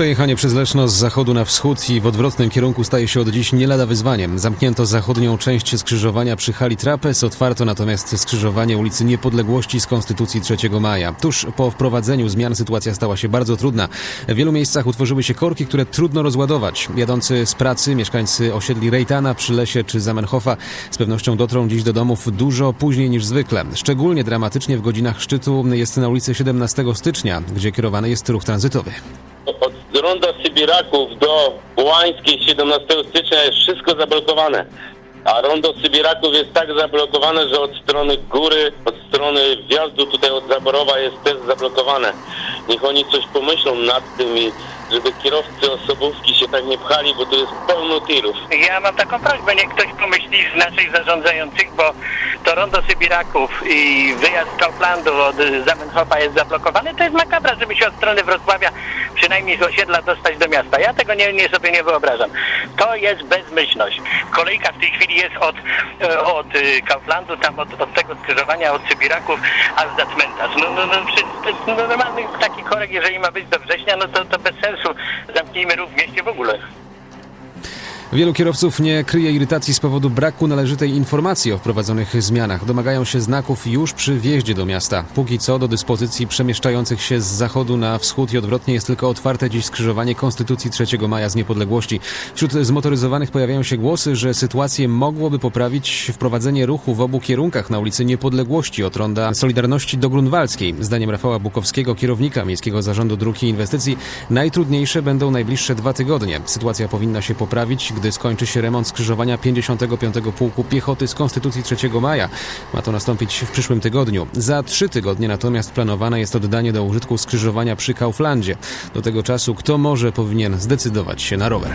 Przejechanie przez Leszno z zachodu na wschód i w odwrotnym kierunku staje się od dziś nie lada wyzwaniem. Zamknięto zachodnią część skrzyżowania przy hali Trapez, otwarto natomiast skrzyżowanie ulicy Niepodległości z Konstytucji 3 maja. Tuż po wprowadzeniu zmian sytuacja stała się bardzo trudna. W wielu miejscach utworzyły się korki, które trudno rozładować. Jadący z pracy mieszkańcy osiedli Rejtana, Przylesie czy Zamenhofa z pewnością dotrą dziś do domów dużo później niż zwykle. Szczególnie dramatycznie w godzinach szczytu jest na ulicy 17 stycznia, gdzie kierowany jest ruch tranzytowy. Od ronda Sybiraków do Łańskiej 17 stycznia jest wszystko zablokowane. A rondo Sybiraków jest tak zablokowane, że od strony góry, od strony wjazdu tutaj od Zaborowa jest też zablokowane. Niech oni coś pomyślą nad tym i żeby kierowcy osobówki się tak nie pchali, bo tu jest pełno tirów. Ja mam taką prośbę, niech ktoś pomyśli z naszych zarządzających, bo to rondo Sybiraków i wyjazd z Kauflandu od Zamenhofa jest zablokowany. To jest makabra, żeby się od strony Wrocławia, przynajmniej z osiedla, dostać do miasta. Ja tego nie, nie sobie nie wyobrażam. To jest bezmyślność. Kolejka w tej chwili jest od, e, od y, Kauflandu, tam od, od tego skrzyżowania, od Sybiraków, aż za cmentarz. No, no, no, jest no, normalny taki korek, jeżeli ma być do września, no to, to bez sensu. Zamknijmy ruch w mieście w ogóle. Wielu kierowców nie kryje irytacji z powodu braku należytej informacji o wprowadzonych zmianach. Domagają się znaków już przy wjeździe do miasta. Póki co do dyspozycji przemieszczających się z zachodu na wschód i odwrotnie jest tylko otwarte dziś skrzyżowanie Konstytucji 3 maja z niepodległości. Wśród zmotoryzowanych pojawiają się głosy, że sytuację mogłoby poprawić wprowadzenie ruchu w obu kierunkach na ulicy Niepodległości od ronda Solidarności do Grunwaldzkiej. Zdaniem Rafała Bukowskiego, kierownika Miejskiego Zarządu Dróg i Inwestycji, najtrudniejsze będą najbliższe dwa tygodnie. Sytuacja powinna się poprawić, gdy skończy się remont skrzyżowania 55. Pułku Piechoty z Konstytucji 3 maja. Ma to nastąpić w przyszłym tygodniu. Za trzy tygodnie natomiast planowane jest oddanie do użytku skrzyżowania przy Kauflandzie. Do tego czasu kto może powinien zdecydować się na rower.